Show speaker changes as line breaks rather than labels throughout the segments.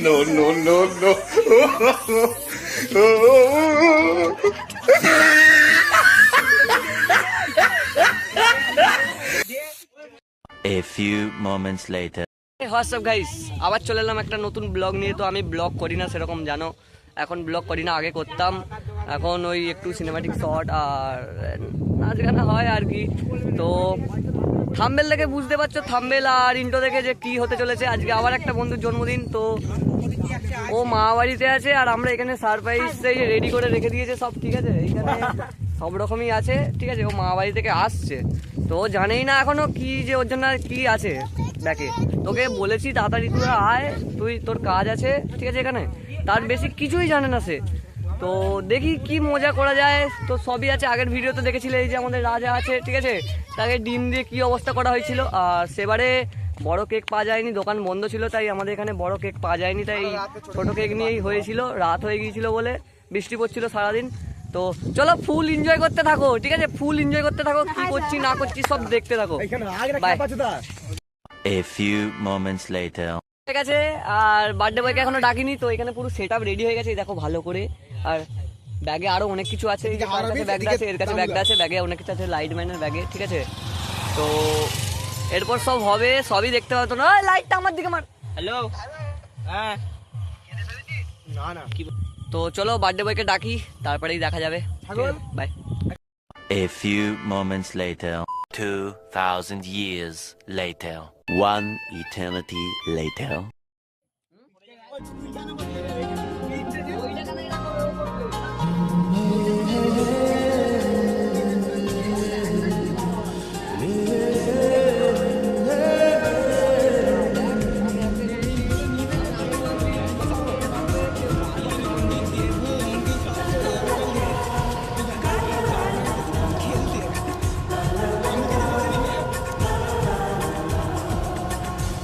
No, no, no, no.
A few moments later.
What's up guys আবার চলে এলাম একটা নতুন ব্লগ নিয়ে। তো আমি ব্লগ করি না, সেরকম জানো। এখন ব্লগ করি না, আগে করতাম। এখন ওই একটু সিনেমাটিক শট আর নাচ গানা হয় আর কি। তো থাম্বেল দেখে বুঝতে পারছ থাম্বেল আর ইন্টো দেখে যে কি হতে চলেছে। আজকে আবার একটা বন্ধুর জন্মদিন, তো ও মা বাড়িতে আছে আর আমরা এখানে সারপ্রাইজ রেডি করে রেখে দিয়েছে সব, ঠিক আছে? এইখানে সব রকমই আছে, ঠিক আছে? ও মা বাড়ি থেকে আসছে। তো জানেই না এখনও কি যে ওর জন্য কি আছে। দেখে। তোকে বলেছি তাড়াতাড়ি তুই আয় তুই তোর কাজ আছে ঠিক আছে এখানে? তার বেশি কিছুই জানে না সে। তো দেখি কি মজা করা যায়। তো সবই আছে আগের ভিডিওতে দেখেছিলে এই যে আমাদের রাজা আছে ঠিক আছে? তাকে ডিম দিয়ে কি অবস্থা করা হয়েছিল? আর সেবারে বড় কেক পাওয়া যায়নি দোকান বন্ধ ছিল তাই আমাদের এখানে বড় কেক পাওয়া যায়নি তাই ছোট কেক নিয়েই হয়েছিল। রাত হয়ে গিয়েছিল বলে বৃষ্টি পড়ছিল সারাদিন। তো চলো ফুল এনজয় করতে থাকো ঠিক আছে? ফুল এনজয় করতে থাকো কি করছি না করছি সব দেখতে থাকো। Bye
A few moments later.
ঠিক আছে আর বার্থডে বয়কে এখনও ডাকিনি তো এখানে পুরো সেট আপ রেডি হয়ে গেছে দেখো ভালো করে। আর ব্যাগে আরও অনেক কিছু আছে এই যে কার ব্যাগ আছে এর কাছে ব্যাগ আছে ব্যাগে অনেক কিছু আছে লাইট ম্যানের ব্যাগে ঠিক আছে? তো এরপর সব হবে সবই দেখতে পাবো না? লাইটটা আমার দিকে মার। হ্যালো হ্যাঁ। না না। তো চলো বার্থডে বয়কে ডাকি তারপরেই দেখা যাবে। Bye
A few moments later. Two thousand years later. One eternity later.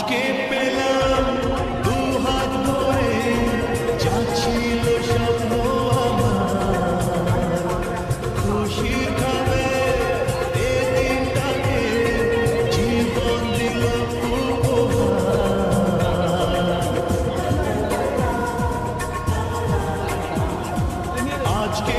আজকে পেলাম দু হাত ধরে যাচ্ছিল স্বপ্ন খুশির খাবে দিনটাকে জীবন দিল আজকে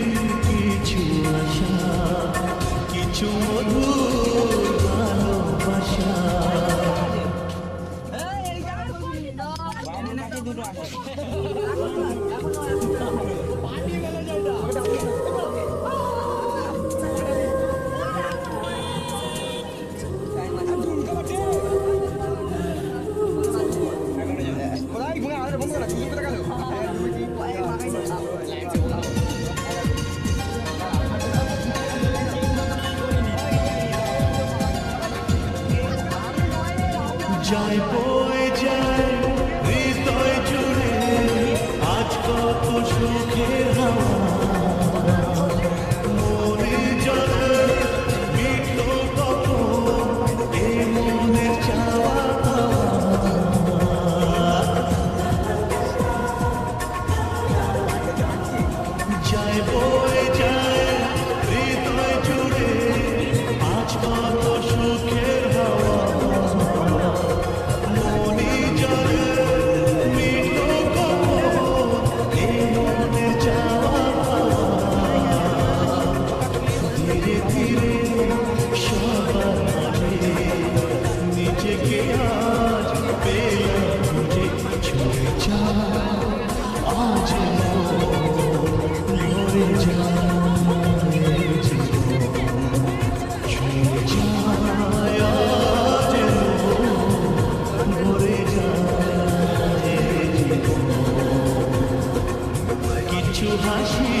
কিছু হাসি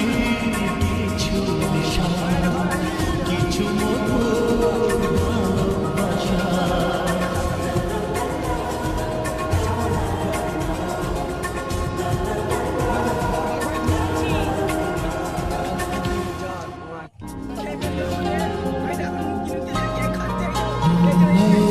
কিছু নেশা কিছু মধুর ভালোবাসা Oh,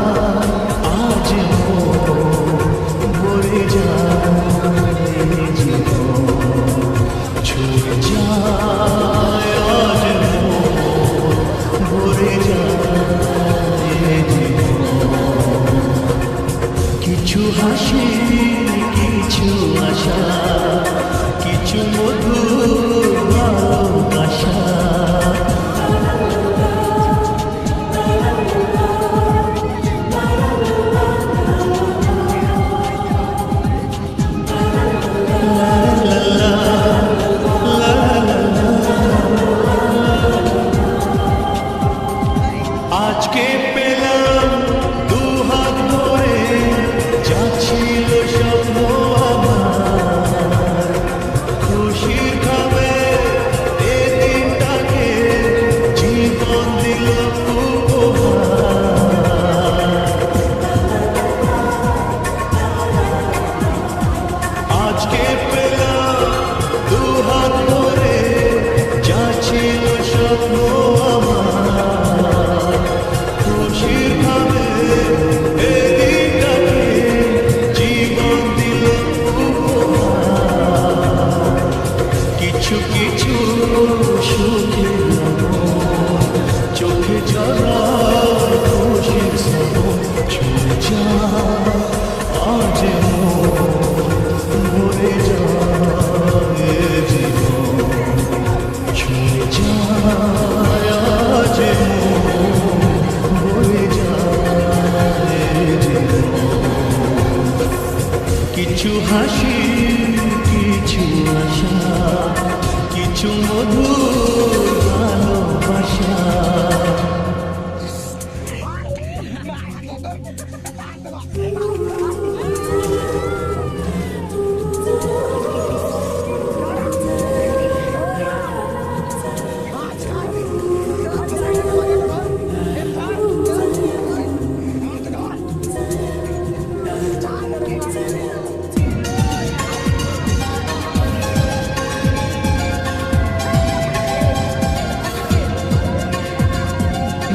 de quem? কিছু হাসি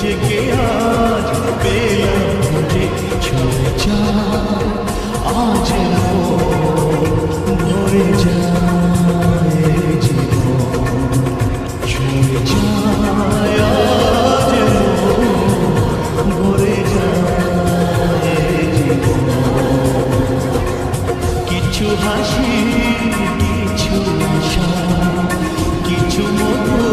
নিজেকে আজ পেলাম যে ছুঁচা। আজ ভরে কিছু হাসি কিছু আশা কিছু মধুর